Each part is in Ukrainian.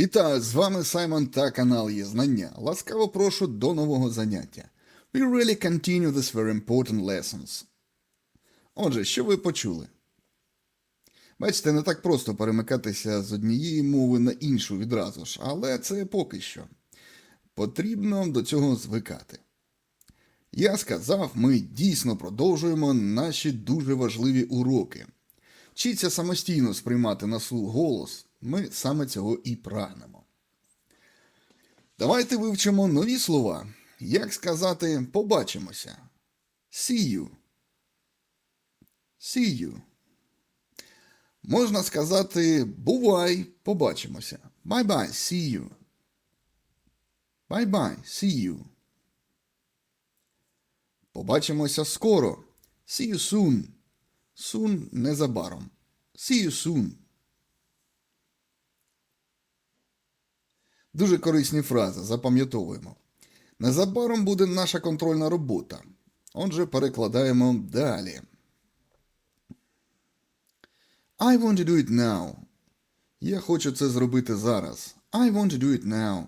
Вітаю, з вами Саймон та канал Є Знання. Ласкаво прошу до нового заняття. We really continue this very important lessons. Отже, що ви почули? Бачите, не так просто перемикатися з однієї мови на іншу відразу ж, але це поки що. Потрібно до цього звикати. Я сказав, ми дійсно продовжуємо наші дуже важливі уроки. Вчіться самостійно сприймати на слух голос, ми саме цього і прагнемо. Давайте вивчимо нові слова. Як сказати побачимося? See you. See you. Можна сказати бувай, побачимося. Bye-bye, see you. Bye-bye, see you. Побачимося скоро. See you soon. Soon незабаром. See you soon. Дуже корисні фрази, запам'ятовуємо. Незабаром буде наша контрольна робота. Отже, перекладаємо далі. I want to do it now. Я хочу це зробити зараз. I want to do it now.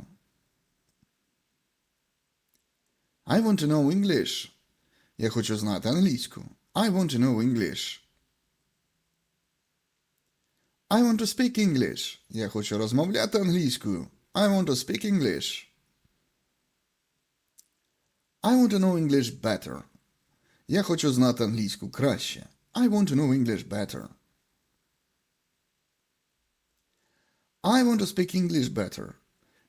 I want to know English. Я хочу знати англійську. I want to know English. I want to speak English. Я хочу розмовляти англійською. I want to speak English. I want to know English better. Я хочу знати англійську краще. I want to know English better. I want to speak English better.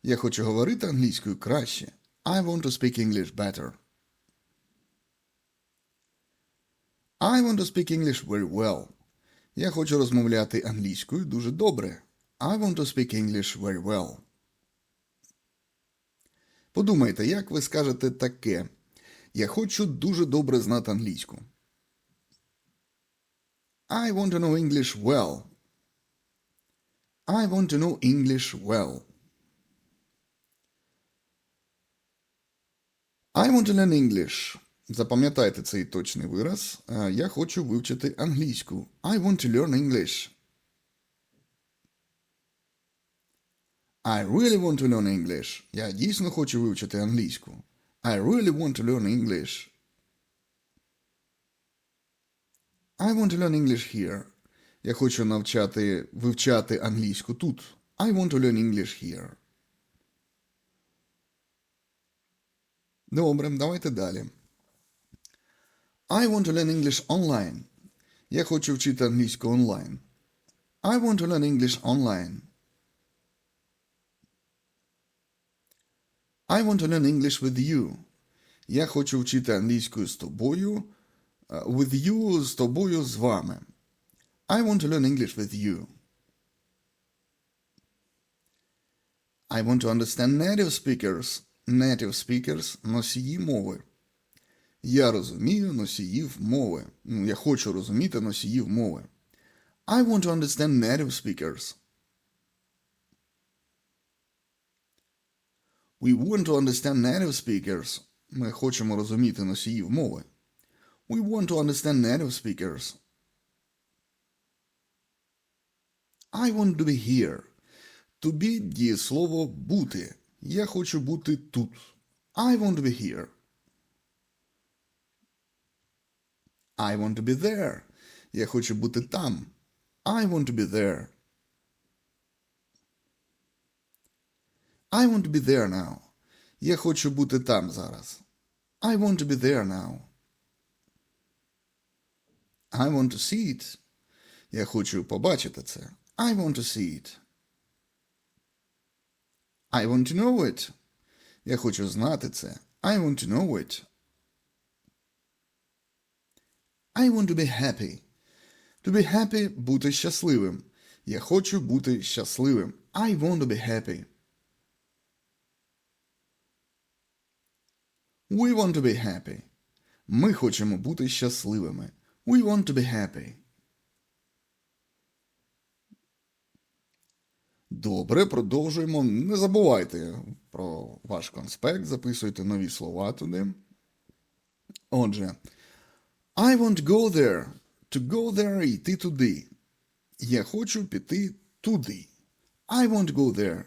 Я хочу говорити англійською краще. I want to speak English better. I want to speak English very well. Я хочу розмовляти англійською дуже добре. I want to speak English very well. Подумайте, як ви скажете таке. Я хочу дуже добре знати англійську. I want to know English well. I want to know English well. I want to learn English. Запам'ятайте цей точний вираз. Е, Я хочу вивчити англійську. I want to learn English. I really want to learn English. Я дійсно хочу вивчити англійську. I really want to learn English. I want to learn English here. Я хочу навчати, вивчати англійську тут. I want to learn English here. Добре, давайте далі. I want to learn English online. Я хочу вчити англійську онлайн. I want to learn English online. I want to learn English with you. Я хочу вчити англійською з тобою. е, With you з тобою з вами. I want to learn English with you. I want to understand native speakers. Native speakers – носії мови. Я розумію носіїв мови. Ну, я хочу розуміти носіїв мови. I want to understand native speakers. We want to understand native speakers. Ми хочемо розуміти носіїв мови. We want to understand native speakers. I want to be here. To be – дієслово бути. Я хочу бути тут. I want to be here. I want to be there. Я хочу бути там. I want to be there. I want to be there now. Я хочу бути там зараз. I want to be there now. I want to see it. Я хочу побачити це. I want to see it. I want to know it. Я хочу знати це. I want to know it. I want to be happy. To be happy – бути щасливим. Я хочу бути щасливим. I want to be happy. We want to be happy. Ми хочемо бути щасливими. We want to be happy. Добре, продовжуємо. Не забувайте про ваш конспект, записуйте нові слова туди. Отже, I want to go there. To go there – йти туди. Я хочу піти туди. I want to go there.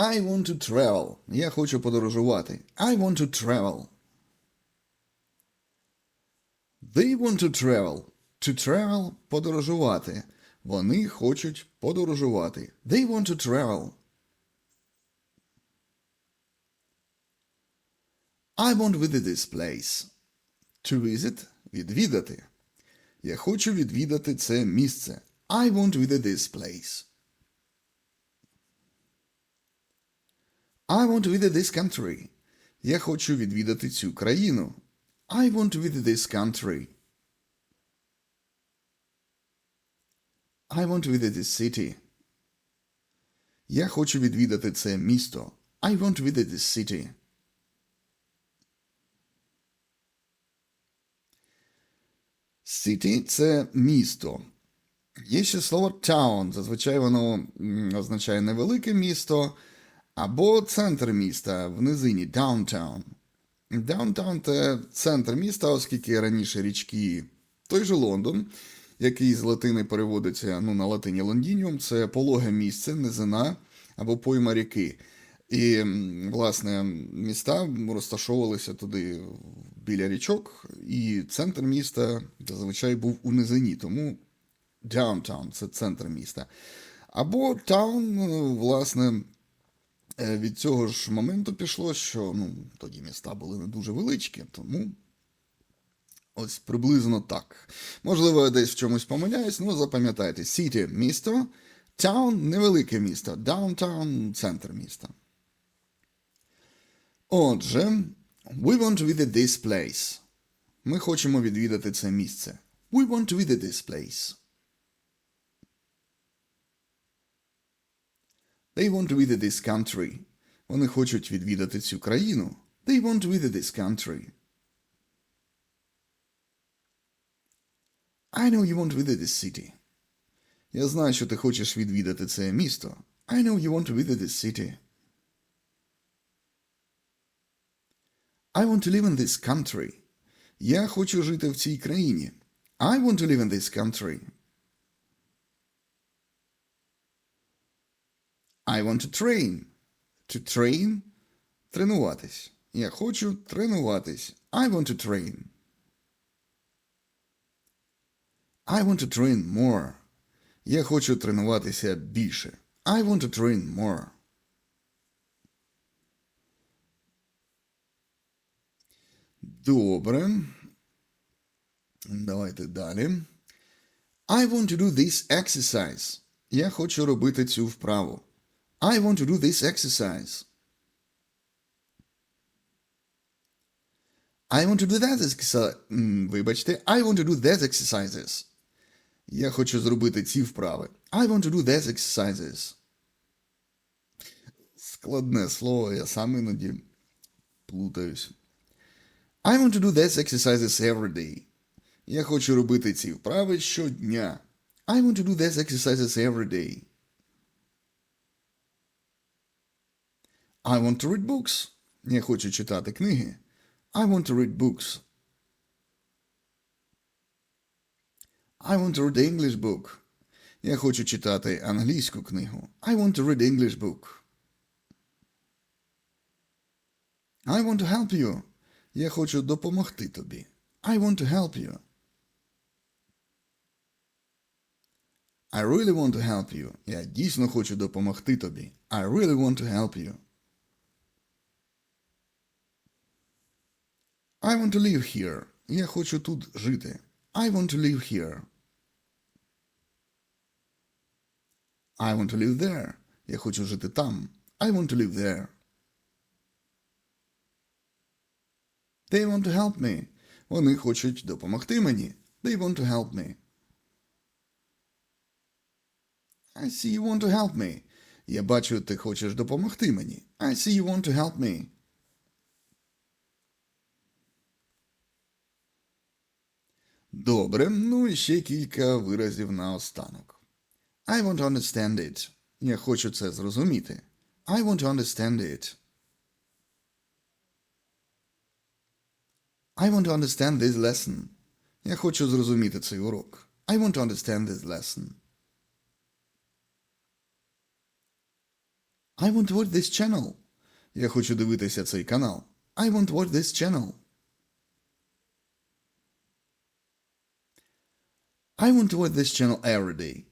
I want to travel. Я хочу подорожувати. I want to travel. They want to travel. To travel – подорожувати. Вони хочуть подорожувати. They want to travel. I want to visit this place. To visit – відвідати. Я хочу відвідати це місце. I want to visit this place. I want to visit this country. Я хочу відвідати цю країну. I want to visit this country. I want to visit this city. Я хочу відвідати це місто. I want to visit this city. City – це місто. Є ще слово town. Зазвичай воно означає невелике місто або центр міста в низині downtown. Downtown – це центр міста, оскільки раніше річки той же Лондон, який з латини переводиться ну, на латині Лондініум, це пологе місце, низина або пойма ріки. І, власне, міста розташовувалися туди біля річок, і центр міста зазвичай був у низині, тому downtown – це центр міста. Або ну, власне, від цього ж моменту пішло, що ну, тоді міста були не дуже величкі, тому ось приблизно так. Можливо, я десь в чомусь помиляюсь, ну запам'ятайте, city – місто, town – невелике місто, downtown – центр міста. Отже, we want to visit this place. Ми хочемо відвідати це місце. We want to visit this place. They want to visit this country. Вони хочуть відвідати цю країну. They want to this country. I know you want to visit this city. Я знаю, що ти хочеш відвідати це місто. I know you want to visit this city. I want to live in this country. Я хочу жити в цій країні. I want to live in this country. I want to train. To train – тренуватись. Я хочу тренуватись. I want to train. I want to train more. Я хочу тренуватися більше. I want to train more. Добре. Давайте далі. I want to do this exercise. Я хочу робити цю вправу. I want to do this exercise. I want to do that exercise. М, Вибачте, I want to do that exercises. Я хочу зробити ці вправи. I want to do that exercises. Складне слово, я сам іноді плутаюсь. I want to do these exercises every day. Я хочу робити ці вправи щодня. I want to do these exercises every day. I want to read books. Я хочу читати книги. I want to read books. I want to read English book. Я хочу читати англійську книгу. I want to read English book. I want to help you. Я хочу допомогти тобі. I want to help you. I really want to help you. Я дійсно хочу допомогти тобі. I really want to help you. I want to live here. Я хочу тут жити. I want to live here. I want to live there. Я хочу жити там. I want to live there. They want to help me. Вони хочуть допомогти мені. They want to help me. I see you want to help me. Я бачу, ти хочеш допомогти мені. I see you want to help me. Добре, ну і ще кілька виразів на останок. I want to understand it. Я хочу це зрозуміти. I want to understand it. I want to understand this lesson. Я хочу зрозуміти цей урок. I want to understand this lesson. I want to watch this channel. Я хочу дивитися цей канал. I want to watch this channel. I want to watch this channel every day.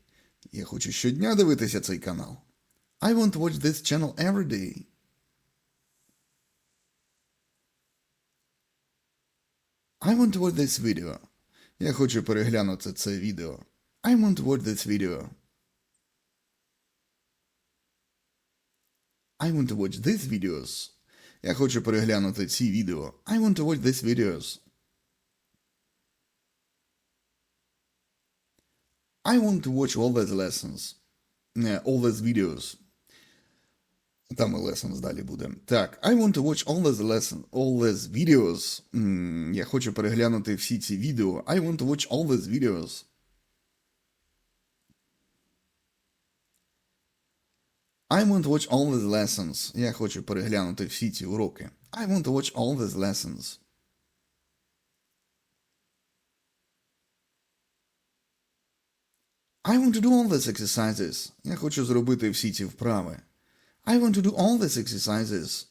Я хочу щодня дивитися цей канал. I want to watch this channel every day. I want to watch this video. Я хочу переглянути це відео. I want to watch this video. I want to watch these videos. Я хочу переглянути ці відео. I want to watch these videos. I want to watch all these lessons. All these videos. Там і lessons далі буде. Так, I want to watch all these lessons, all these videos. М, я хочу переглянути всі ці відео. I want to watch all these videos. I want to watch all these lessons. Я хочу переглянути всі ці уроки. I want to watch all these lessons. I want to do all these exercises. Я хочу зробити всі ці вправи. I want to do all these exercises.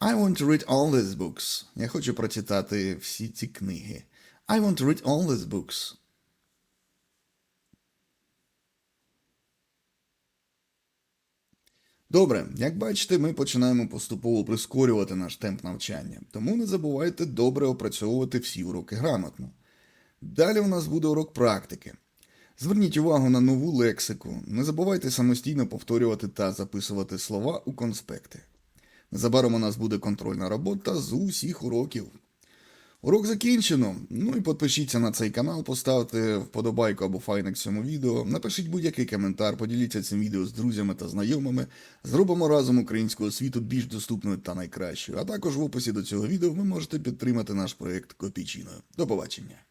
I want to read all these books. Я хочу прочитати всі ці книги. I want to read all these books. Добре, як бачите, ми починаємо поступово прискорювати наш темп навчання, тому не забувайте добре опрацьовувати всі уроки грамотно. Далі у нас буде урок практики. Зверніть увагу на нову лексику, не забувайте самостійно повторювати та записувати слова у конспекти. Незабаром у нас буде контрольна робота з усіх уроків. Урок закінчено. Ну і підпишіться на цей канал, поставте вподобайку або файник цьому відео, напишіть будь-який коментар, поділіться цим відео з друзями та знайомими. Зробимо разом українську освіту більш доступною та найкращою. А також в описі до цього відео ви можете підтримати наш проект копійчиною. До побачення.